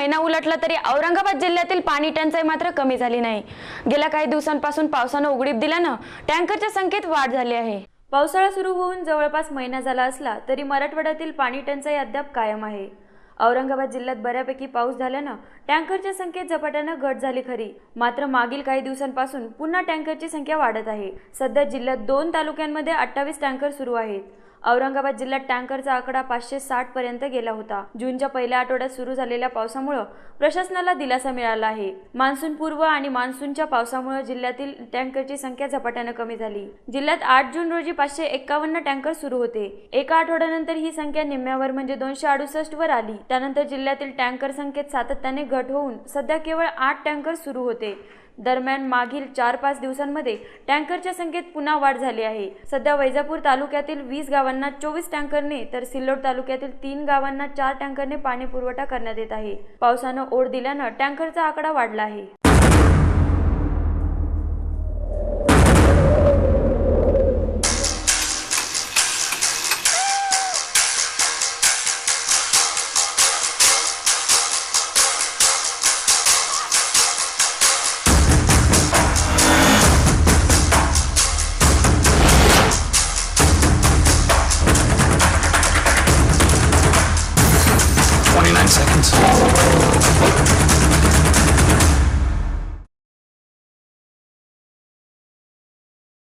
महिना उलटला तरी औरंगाबाद जिल्ह्यातील पाणी टंचाई मात्र कमी झाली नाही. गेल्या काही दिवसांपासून पावसानं उघडीप दिल्यानं टँकरच्या संख्येत वाढ झाली आहे. पावसाळा सुरू होऊन जवळपास महिना झाला असला तरी मराठवाड्यातील पाणी टंचाई अद्याप कायम आहे. औरंगाबाद जिल्ह्यात बऱ्यापैकी पाऊस झाल्यानं टँकरच्या संख्येत झपाट्यानं घट झाली खरी. मात्र मागील काही दिवसांपासून पुन्हा टँकरची संख्या वाढत आहे. सध्या जिल्ह्यात दोन तालुक्यांमध्ये अठ्ठावीस टँकर सुरू आहेत. औरंगाबाद जिल्ह्यात टँकरचा आकडा पाचशे साठ पर्यंत गेला होता. जूनच्या पहिल्या आठवड्यात सुरू झालेल्या पावसामुळे प्रशासनाला दिलासा मिळाला आहे. मान्सून पूर्व आणि मान्सूनच्या पावसामुळे जिल्ह्यातील टँकरची संख्या झपाट्यानं कमी झाली. जिल्ह्यात आठ जून रोजी पाचशे एकावन्न टँकर सुरू होते. एका आठवड्यानंतर ही संख्या निम्म्यावर म्हणजे दोनशे अडुसष्ट वर आली. त्यानंतर जिल्ह्यातील टँकर संख्येत सातत्याने घट होऊन सध्या केवळ आठ टँकर सुरू होते. दरम्यान मागील चार पाच दिवसांमध्ये टँकरच्या संख्येत पुन्हा वाढ झाली आहे. सध्या वैजापूर तालुक्यातील वीस गावांना चोवीस टँकरने तर सिल्लोड तालुक्यातील तीन गावांना चार टँकरने पाणी पुरवठा करण्यात येत आहे. पावसानं ओढ दिल्यानं टँकरचा आकडा वाढला आहे. 29 seconds.